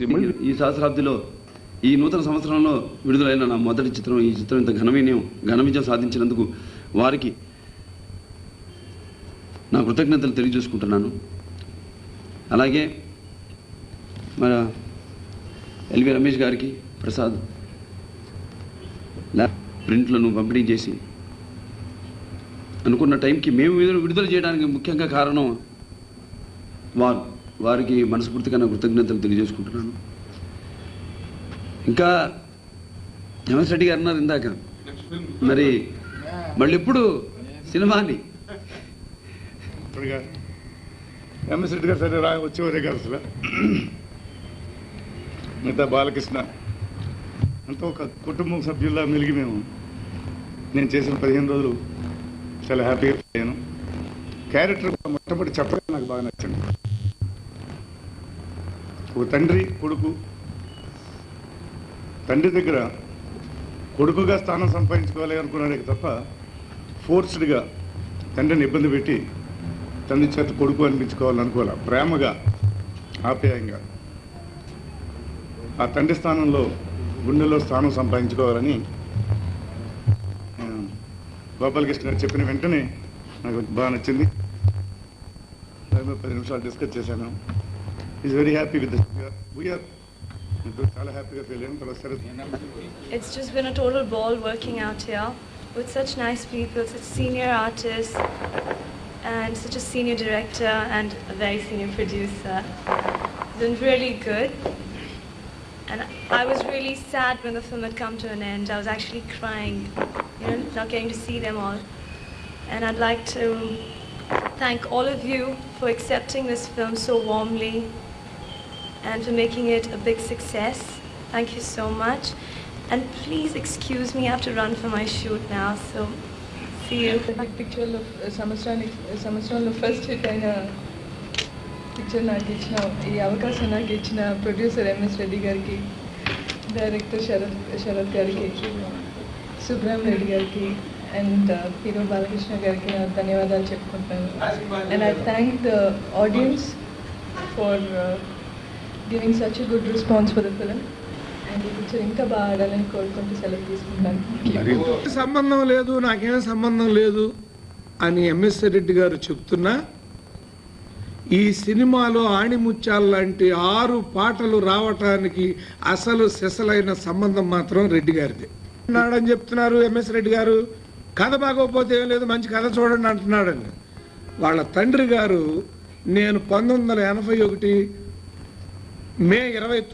ఈ సహస్రాబ్దిలో ఈ నూతన సంవత్సరంలో విడుదలైన నా మొదటి చిత్రం ఈ చిత్రం ఇంత ఘన విజయం ఘన విజయం సాధించినందుకు వారికి నా కృతజ్ఞతలు తెలియజేసుకుంటున్నాను. అలాగే మన ఎల్వి రమేష్ గారికి ప్రసాద్ ల్యాబ్ ప్రింట్లను పంపిణీ చేసి అనుకున్న టైంకి మేము విడుదల చేయడానికి ముఖ్యంగా కారణం వారు. వారికి మనస్ఫూర్తిగా నా కృతజ్ఞతలు తెలియజేసుకుంటున్నాను. ఇంకా ఎంఎస్ రెడ్డి గారు అన్నారు ఇందాక. మరి మళ్ళీ ఎప్పుడు సినిమాని ఎంఎస్ రెడ్డి గారు సరే రా వచ్చేవారే కాదు అసలు. మిగతా బాలకృష్ణ అంతా ఒక కుటుంబం సభ్యుల్లా మెలిగి మేము. నేను చేసిన పదిహేను రోజులు చాలా హ్యాపీగా అయ్యాను క్యారెక్టర్ మొట్టమొదటి చెప్పడం నాకు బాగా నచ్చింది. ఒక తండ్రి కొడుకు. తండ్రి దగ్గర కొడుకుగా స్థానం సంపాదించుకోవాలి అనుకున్నాడే తప్ప ఫోర్స్డ్గా తండ్రిని ఇబ్బంది పెట్టి తండ్రి చేత కొడుకు అనిపించుకోవాలని ప్రేమగా ఆప్యాయంగా. ఆ తండ్రి స్థానంలో గుండెలో స్థానం సంపాదించుకోవాలని ఆ, గోపాలకృష్ణ గారు చెప్పిన వెంటనే నాకు బాగా నచ్చింది. పది నిమిషాలు డిస్కస్ చేశాను. He's very happy with this. We are, we are it's just been a total ball working out here with such nice people, such senior artists, and such a senior director and a very senior producer. It's been really good. And I was really sad when the film had come to an end. I was actually crying, you know, not getting to see them all. And I'd like to thank all of you for accepting this film so warmly and for making it a big success. Thank you so much. And please excuse me, I have to run for my shoot now, so see you. Hit పిక్చర్లో సంవత్సరానికి సంవత్సరంలో first hit అయిన picture నాకు ఇచ్చిన ఈ అవకాశం నాకు ఇచ్చిన ప్రొడ్యూసర్ ఎంఎస్ రెడ్డి గారికి డైరెక్టర్ శరత్ శరత్ గారికి సుబ్రహ్మ రెడ్డి గారికి అండ్ హీరో బాలకృష్ణ గారికి నా ధన్యవాదాలు చెప్పుకుంటున్నాను and I thank the audience for giving such good response for the film and ఈ పిక్చర్ ఇంకా బాగా ఆడాలని కోరుకుంటూ సెలవు తీసుకుంటాను సంబంధం లేదు నాకేం సంబంధం లేదు అని ఎంఎస్ రెడ్డి గారు చెప్తున్నా. ఈ సినిమాలో ఆణిముత్యాలు లాంటి ఆరు పాటలు రావటానికి అసలు సిసలైన సంబంధం మాత్రం రెడ్డి గారిది. అన్నాడని చెప్తున్నారు ఎంఎస్ రెడ్డి గారు. కథ బాగోకపోతే ఏం లేదు మంచి కథ చూడండి అంటున్నాడని వాళ్ళ తండ్రి గారు నేను పంతొమ్మిది వందల ఎనభై ఒకటి మే ఇరవై